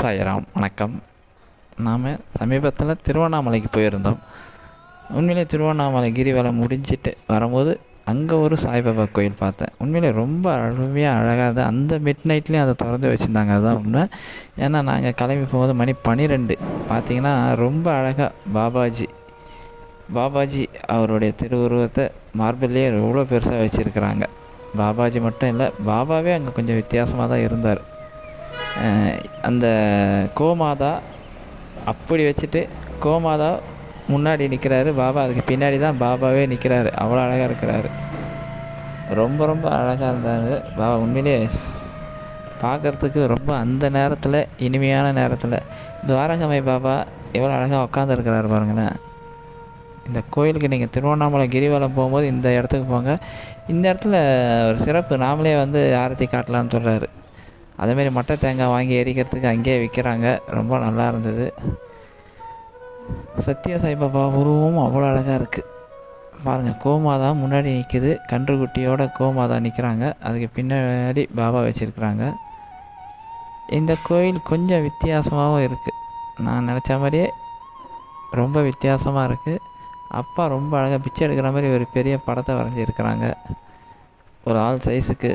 சாய்ராம் வணக்கம். நாம் சமீபத்தில் திருவண்ணாமலைக்கு போயிருந்தோம். உண்மையிலே திருவண்ணாமலை கிரிவலம் முடிஞ்சிட்டு வரும்போது அங்கே ஒரு சாய்பாபா கோயில் பார்த்தேன். உண்மையிலே ரொம்ப அருமையாக அழகாக இருந்தது. அந்த மிட் நைட்லேயும் அதை திறந்து வச்சுருந்தாங்க. அதுதான் உண்மை. ஏன்னா நாங்கள் கிளம்பி போகும்போது மணி பன்னிரெண்டு பார்த்தீங்கன்னா ரொம்ப அழகாக பாபாஜி பாபாஜி அவருடைய திருவுருவத்தை மார்பிள்லேயே எவ்வளோ பெருசாக வச்சுருக்கிறாங்க. பாபாஜி மட்டும் இல்லை பாபாவே அங்கே கொஞ்சம் வித்தியாசமாக தான் இருந்தார். அந்த கோமாதா அப்படி வச்சுட்டு கோமாதா முன்னாடி நிற்கிறாரு பாபா அதுக்கு பின்னாடி தான் பாபாவே நிற்கிறாரு அவ்வளோ அழகாக இருக்கிறாரு. ரொம்ப ரொம்ப அழகாக இருந்தார் பாபா. உண்மையிலே பார்க்குறதுக்கு ரொம்ப அந்த நேரத்தில் இனிமையான நேரத்தில். துவாரகமை பாபா எவ்வளோ அழகாக உட்காந்துருக்கிறாரு பாருங்களேன். இந்த கோயிலுக்கு நீங்கள் திருவண்ணாமலை கிரிவலம் போகும்போது இந்த இடத்துக்கு போங்க. இந்த இடத்துல ஒரு சிறப்பு. நாமளே வந்து ஆரத்தி காட்டலான்னு சொல்கிறாரு அதேமாரி மட்டை தேங்காய் வாங்கி எரிக்கிறதுக்கு அங்கேயே விற்கிறாங்க. ரொம்ப நல்லா இருந்தது. சத்ய சாய்பாபா உருவமும் அவ்வளோ அழகாக இருக்குது பாருங்கள் கோமாதா முன்னாடி நிற்கிது கன்றுக்குட்டியோட கோமாதா நிற்கிறாங்க அதுக்கு பின்னாடி பாபா வச்சுருக்குறாங்க. இந்த கோயில் கொஞ்சம் வித்தியாசமாகவும் இருக்குது நான் நினச்ச மாதிரியே ரொம்ப வித்தியாசமாக இருக்குது அப்பா ரொம்ப அழகாக பிச்சை எடுக்கிற மாதிரி ஒரு பெரிய படத்தை வரைஞ்சிருக்கிறாங்க. ஒரு ஆள் சைஸுக்கு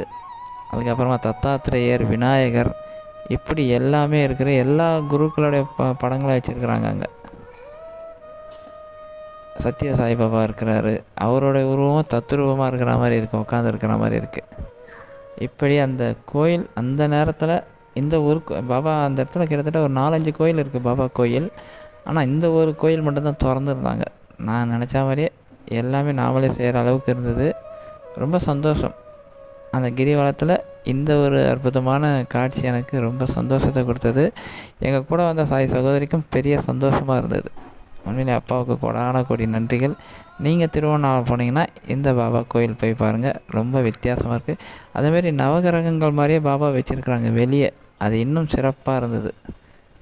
அதுக்கப்புறமா தத்தாத்திரேயர் விநாயகர் இப்படி எல்லாமே இருக்கிற எல்லா குருக்களுடைய ப படங்களை வச்சுருக்குறாங்க அங்கே. சத்ய சாய்பாபா இருக்கிறாரு. அவருடைய உருவம் தத்துருவமாக இருக்கிற மாதிரி இருக்குது உட்காந்து இருக்கிற மாதிரி இருக்குது இப்படி அந்த கோயில் அந்த நேரத்தில் இந்த ஒரு பாபா அந்த இடத்துல கிட்டத்தட்ட ஒரு நாலஞ்சு கோயில் இருக்குது பாபா கோயில். ஆனால் இந்த ஒரு கோயில் மட்டும்தான் திறந்துருந்தாங்க. நான் நினச்ச மாதிரியே எல்லாமே நாமளே செய்கிற அளவுக்கு இருந்தது. ரொம்ப சந்தோஷம். அந்த கிரிவலத்தில் இந்த ஒரு அற்புதமான காட்சி எனக்கு ரொம்ப சந்தோஷத்தை கொடுத்தது. எங்கள் கூட வந்த சாய் சகோதரிக்கும் பெரிய சந்தோஷமாக இருந்தது. உண்மையிலே அப்பாவுக்கு கொடான கோடி நன்றிகள். நீங்கள் திருவண்ணாமலை போனீங்கன்னா இந்த பாபா கோயில் போய் பாருங்கள் ரொம்ப வித்தியாசமாக இருக்குது அதேமாரி நவகிரகங்கள் மாதிரியே பாபா வச்சுருக்குறாங்க வெளியே. அது இன்னும் சிறப்பாக இருந்தது.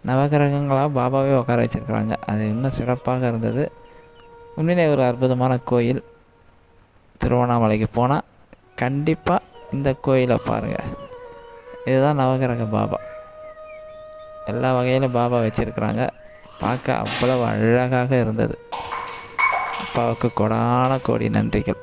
நவகிரகங்களாக பாபாவே உட்கார வச்சுருக்குறாங்க. அது இன்னும் சிறப்பாக இருந்தது. உண்மையிலே ஒரு அற்புதமான கோயில். திருவண்ணாமலைக்கு போனால் கண்டிப்பாக இந்த கோயிலை பாருங்கள் இதுதான் நவகிரக பாபா. எல்லா வகையிலும் பாபா வச்சுருக்குறாங்க. பார்க்க அவ்வளவு அழகாக இருந்தது. அப்பாவுக்கு கொடான கோடி நன்றிகள்.